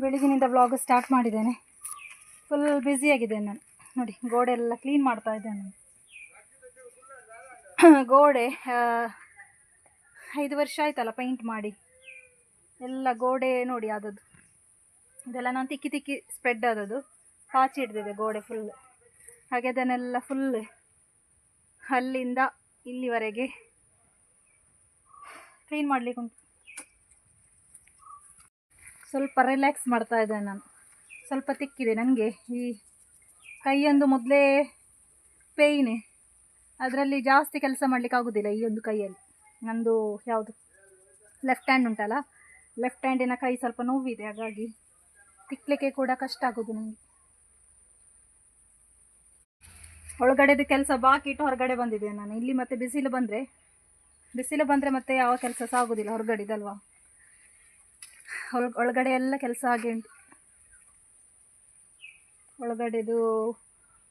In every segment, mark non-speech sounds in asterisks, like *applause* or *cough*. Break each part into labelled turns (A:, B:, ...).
A: ಬೆಳಗಿನಿಂದ vlog start ಮಾಡಿದ್ದೇನೆ. Full ಬ್ಯುಸಿಯಾಗಿದ್ದೇನೆ ನಾನು. ನೋಡಿ, ಗೋಡೆ ಎಲ್ಲ ಕ್ಲೀನ್ ಮಾಡ್ತಾ ಇದ್ದೇನೆ *coughs* ಗೋಡೆ ಐದು ವರ್ಷ ಆಯ್ತಲ್ಲ ಪೈಂಟ್ ಮಾಡಿ. ಎಲ್ಲ ಗೋಡೆ ನೋಡಿ ಆದದ್ದು. ಇದೆಲ್ಲ ನಾನು ತಿಕ್ಕಿ ತಿಕ್ಕಿ ಸ್ಪ್ರೆಡ್ ಆದದ್ದು. ಪಾಚಿ ಹಿಡ್ದಿದೆ ಗೋಡೆ ಫುಲ್ ಹಾಗೆ ಅದನ್ನೆಲ್ಲ ಫುಲ್ ಅಲ್ಲಿಂದ ಇಲ್ಲಿವರೆಗೆ ಕ್ಲೀನ್ ಮಾಡಲಿಕ್ಕೆ ಉಂಟು ಸ್ವಲ್ಪ ರಿಲ್ಯಾಕ್ಸ್ ಮಾಡ್ತಾ ಇದ್ದೇನೆ ನಾನು. ಸ್ವಲ್ಪ ತಿಕ್ಕಿದೆ ನನಗೆ ಈ ಕೈಯೊಂದು ಮೊದಲೇ ಪೇಯ್ನೆ ಅದರಲ್ಲಿ ಜಾಸ್ತಿ ಕೆಲಸ ಮಾಡಲಿಕ್ಕೆ ಆಗೋದಿಲ್ಲ ಈ ಒಂದು ಕೈಯಲ್ಲಿ. ನಂದು ಯಾವುದು ಲೆಫ್ಟ್ ಹ್ಯಾಂಡ್ ಉಂಟಲ್ಲ? ಲೆಫ್ಟ್ ಹ್ಯಾಂಡಿನ ಕೈ ಸ್ವಲ್ಪ ನೋವಿದೆ, ಹಾಗಾಗಿ ತಿಕ್ಕಲಿಕ್ಕೆ ಕೂಡ ಕಷ್ಟ ಆಗೋದು ನನಗೆ ಒಳಗಡೆದು ಕೆಲಸ ಬಾಕಿ ಇಟ್ಟು ಹೊರಗಡೆ ಬಂದಿದೆ ನಾನು. ಇಲ್ಲಿ ಮತ್ತೆ ಬಿಸಿಲು ಬಂದರೆ ಬಿಸಿಲು ಬಂದರೆ ಮತ್ತೆ ಯಾವ ಕೆಲಸ ಸಹ ಆಗೋದಿಲ್ಲ ಹೊರಗಡೆದಲ್ವಾ? ಒಳ, ಒಳಗಡೆ ಎಲ್ಲ ಕೆಲಸ ಆಗಿ ಉಂಟು. ಒಳಗಡೆದು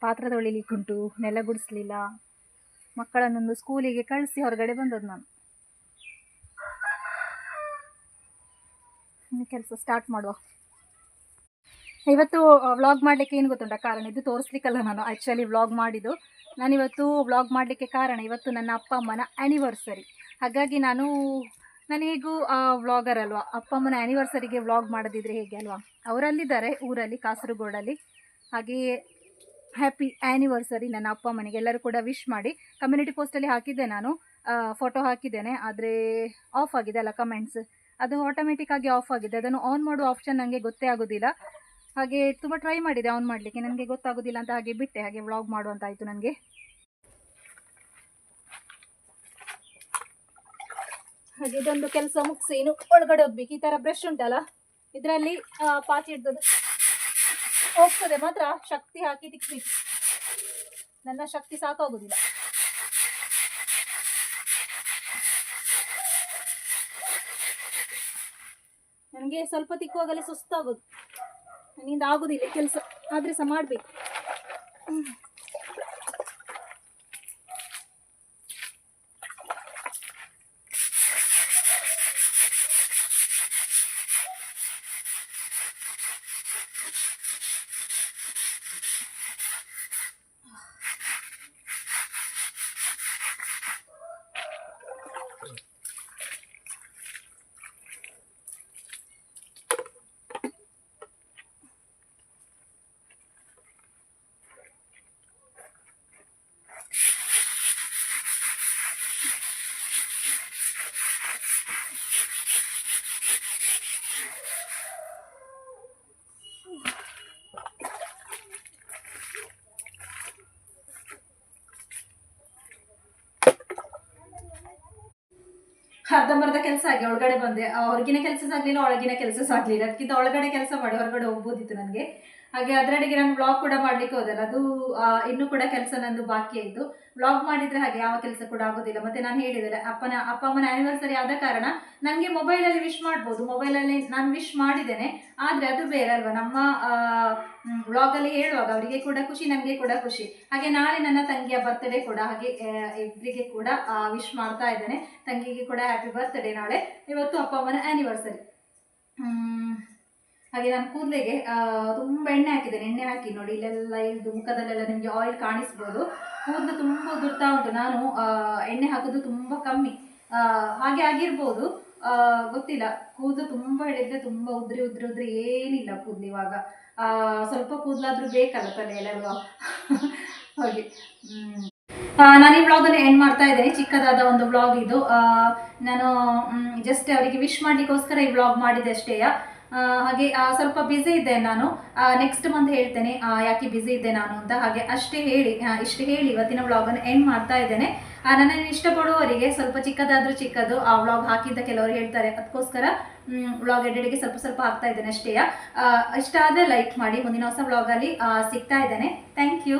A: ಪಾತ್ರೆ ತೊಳಿಲಿಕ್ಕುಂಟು ನೆಲ ಗುಡಿಸ್ಲಿಲ್ಲ. ಮಕ್ಕಳನ್ನೊಂದು ಸ್ಕೂಲಿಗೆ ಕಳಿಸಿ ಹೊರಗಡೆ ಬಂದದ್ದು ನಾನು. ಕೆಲಸ ಸ್ಟಾರ್ಟ್ ಮಾಡುವ. ಇವತ್ತು ವ್ಲಾಗ್ ಮಾಡಲಿಕ್ಕೆ ಏನು ಗೊತ್ತುಂಟ ಕಾರಣ? ಇದು ತೋರಿಸ್ಲಿಕ್ಕಲ್ಲ ನಾನು ಆ್ಯಕ್ಚುಲಿ ವ್ಲಾಗ್ ಮಾಡಿದ್ದು. ನಾನಿವತ್ತು ವ್ಲಾಗ್ ಮಾಡಲಿಕ್ಕೆ ಕಾರಣ, ಇವತ್ತು ನನ್ನ ಅಪ್ಪ ಅಮ್ಮನ ಆ್ಯನಿವರ್ಸರಿ ಹಾಗಾಗಿ ನಾನು ನಾನು ಹೇಗೂ ವ್ಲಾಗರ್ ಅಲ್ವಾ? ಅಪ್ಪ ಅಮ್ಮನ ಆ್ಯನಿವರ್ಸರಿಗೆ ವ್ಲಾಗ್ ಮಾಡೋದಿದ್ರೆ ಹೇಗೆ ಅಲ್ವಾ? ಅವರಲ್ಲಿದ್ದಾರೆ, ಊರಲ್ಲಿ, ಕಾಸರಗೋಡಲ್ಲಿ. ಹಾಗೆಯೇ ಹ್ಯಾಪಿ ಆ್ಯನಿವರ್ಸರಿ ನನ್ನ ಅಪ್ಪ ಅಮ್ಮನಿಗೆ. ಎಲ್ಲರೂ ಕೂಡ ವಿಶ್ ಮಾಡಿ. ಕಮ್ಯುನಿಟಿ ಪೋಸ್ಟಲ್ಲಿ ಹಾಕಿದ್ದೆ ನಾನು. ಫೋಟೋ ಹಾಕಿದ್ದೇನೆ. ಆದರೆ ಆಫ್ ಆಗಿದೆ ಅಲ್ಲ ಕಮೆಂಟ್ಸ್ ಅದು ಆಟೋಮೆಟಿಕ್ ಆಗಿ ಆಫ್ ಆಗಿದೆ. ಅದನ್ನು ಆನ್ ಮಾಡುವ ಆಪ್ಷನ್ ನನಗೆ ಗೊತ್ತೇ ಆಗೋದಿಲ್ಲ. ಹಾಗೆ ತುಂಬ ಟ್ರೈ ಮಾಡಿದೆ ಆನ್ ಮಾಡಲಿಕ್ಕೆ. ನನಗೆ ಗೊತ್ತಾಗೋದಿಲ್ಲ ಅಂತ ಹಾಗೆ ಬಿಟ್ಟೆ. ಹಾಗೆ ವ್ಲಾಗ್ ಮಾಡುವಂತಾಯಿತು ನನಗೆ. ಹಾಗೆ ಇದೊಂದು ಕೆಲಸ ಮುಗಿಸಿ. ಇನ್ನು ಒಳಗಡೆ ಹೋಗ್ಬೇಕು ಈ ಥರ ಬ್ರಷ್ ಉಂಟಲ್ಲ? ಇದರಲ್ಲಿ ಪಾಚಿ ಹಿಡ್ದು ಹೋಗ್ತದೆ ಮಾತ್ರ, ಶಕ್ತಿ ಹಾಕಿ ತಿಕ್ಬೇಕು. ನನ್ನ ಶಕ್ತಿ ಸಾಕಾಗೋದಿಲ್ಲ. ನನಗೆ ಸ್ವಲ್ಪ ತಿಕ್ಕುವಾಗಲೇ ಸುಸ್ತಾಗೋದು. ನನ್ನಿಂದ ಆಗೋದಿಲ್ಲ ಕೆಲಸ. ಆದರೆ ಸಹ ಮಾಡಬೇಕು ಅರ್ಧಂಬರ್ಧ ಕೆಲಸ ಆಗಿ, ಒಳಗಡೆ ಬಂದೆ. ಹೊರಗಿನ ಕೆಲಸ ಆಗ್ಲಿಲ್ಲ, ಒಳಗಿನ ಕೆಲಸ ಆಗ್ಲಿಲ್ಲ. ಅದಕ್ಕಿಂತ ಒಳಗಡೆ ಕೆಲಸ ಮಾಡಿ, ಹೊರಗಡೆ ಹೋಗ್ಬೋದಿತ್ತು ನನಗೆ. ಹಾಗೆ ಅದರಡೆಗೆ ನಾನು ಬ್ಲಾಗ್ ಕೂಡ ಮಾಡ್ಲಿಕ್ಕೆ ಹೋದಲ್ಲ, ಅದು ಇನ್ನು ಕೂಡ ಕೆಲಸ ನಂದು ಬಾಕಿ ಆಯ್ತು. ಬ್ಲಾಗ್ ಮಾಡಿದ್ರೆ ಹಾಗೆ ಯಾವ ಕೆಲಸ ಕೂಡ ಆಗೋದಿಲ್ಲ. ಮತ್ತೆ ನಾನು ಹೇಳಿದರೆ ಅಪ್ಪನ, ಅಪ್ಪ ಅಮ್ಮನ ಆನಿವರ್ಸರಿ ಆದ ಕಾರಣ ನನಗೆ ಮೊಬೈಲಲ್ಲಿ ವಿಶ್ ಮಾಡ್ಬೋದು. ಮೊಬೈಲಲ್ಲಿ ನಾನು ವಿಶ್ ಮಾಡಿದ್ದೇನೆ. ಆದ್ರೆ ಅದು ಬೇರೆ ಅಲ್ವಾ ನಮ್ಮ ವ್ಲಾಗಲ್ಲಿ ಹೇಳುವಾಗ ಅವರಿಗೆ ಕೂಡ ಖುಷಿ, ನನಗೆ ಕೂಡ ಖುಷಿ. ಹಾಗೆ ನಾಳೆ ನನ್ನ ತಂಗಿಯ ಬರ್ತ್ಡೇ ಕೂಡ ಹಾಗೆ ಇಬ್ಬರಿಗೆ ಕೂಡ ವಿಶ್ ಮಾಡ್ತಾ ಇದ್ದೇನೆ. ತಂಗಿಗೆ ಕೂಡ ಹ್ಯಾಪಿ ಬರ್ತ್ಡೇ ನಾಳೆ. ಇವತ್ತು ಅಪ್ಪ ಅಮ್ಮನ ಆ್ಯನಿವರ್ಸರಿ ಹಾಗೆ ನಾನು ಕೂದಲಿಗೆ ತುಂಬ ಎಣ್ಣೆ ಹಾಕಿದ್ದೇನೆ ಎಣ್ಣೆ ಹಾಕಿ ನೋಡಿ, ಇಲ್ಲೆಲ್ಲ ಇದು ಮುಖದಲ್ಲೆಲ್ಲ ನಿಮಗೆ ಆಯಿಲ್ ಕಾಣಿಸ್ಬೋದು. ಕೂದಲು ತುಂಬ ಉದುರ್ತಾ ಉಂಟು. ನಾನು ಎಣ್ಣೆ ಹಾಕೋದು ತುಂಬ ಕಮ್ಮಿ. ಹಾಗೆ ಆಗಿರ್ಬೋದು. ಗೊತ್ತಿಲ್ಲ. ಕೂದಲು ತುಂಬ ಹೇಳಿದ್ರೆ ತುಂಬ ಉದ್ರಿ ಉದ್ರಿ ಉದ್ರಿ ಏನಿಲ್ಲ ಕೂದಲು ಇವಾಗ. ಸ್ವಲ್ಪ ಕೂದಲಾದ್ರೂ ಬೇಕಲ್ಲ ಎಲ್ಲರೂ ಹಾಗೆ. ನಾನು ಈ ವ್ಲಾಗನ್ನು ಎಂಡ್ ಮಾಡ್ತಾ ಇದ್ದೇನೆ. ಚಿಕ್ಕದಾದ ಒಂದು ವ್ಲಾಗ್ ಇದು. ನಾನು ಜಸ್ಟ್ ಅವರಿಗೆ ವಿಶ್ ಮಾಡಲಿಕ್ಕೋಸ್ಕರ ಈ ವ್ಲಾಗ್ ಮಾಡಿದೆ ಹಾಗೆ ಸ್ವಲ್ಪ ಬ್ಯುಸಿ ಇದ್ದೆ ನಾನು. ನೆಕ್ಸ್ಟ್ ಮಂತ್ ಹೇಳ್ತೇನೆ ಯಾಕೆ ಬ್ಯುಸಿ ಇದ್ದೆ ನಾನು ಅಂತ. ಹಾಗೆ ಅಷ್ಟೇ ಹೇಳಿ ಇಷ್ಟು ಹೇಳಿ ಇವತ್ತಿನ ವ್ಲಾಗನ್ನು ಎಂಡ್ ಮಾಡ್ತಾ ಇದ್ದೇನೆ. ನನ್ನ ನನ್ನನ್ನು ಇಷ್ಟಪಡುವವರಿಗೆ ಸ್ವಲ್ಪ ಚಿಕ್ಕದಾದ್ರೂ ಚಿಕ್ಕದು ಆ ವ್ಲಾಗ್ ಹಾಕಿದ್ದ ಕೆಲವರು ಹೇಳ್ತಾರೆ. ಅದಕ್ಕೋಸ್ಕರ ವ್ಲಾಗ್ ಎಡಿಟಿಗೆ ಸ್ವಲ್ಪ ಸ್ವಲ್ಪ ಹಾಕ್ತಾ ಇದ್ದೇನೆ ಅಷ್ಟೇ. ಇಷ್ಟ ಆದರೆ ಲೈಕ್ ಮಾಡಿ, ಮುಂದಿನ ಹೊಸ ವ್ಲಾಗಲ್ಲಿ ಸಿಗ್ತಾ ಇದ್ದೇನೆ. Thank you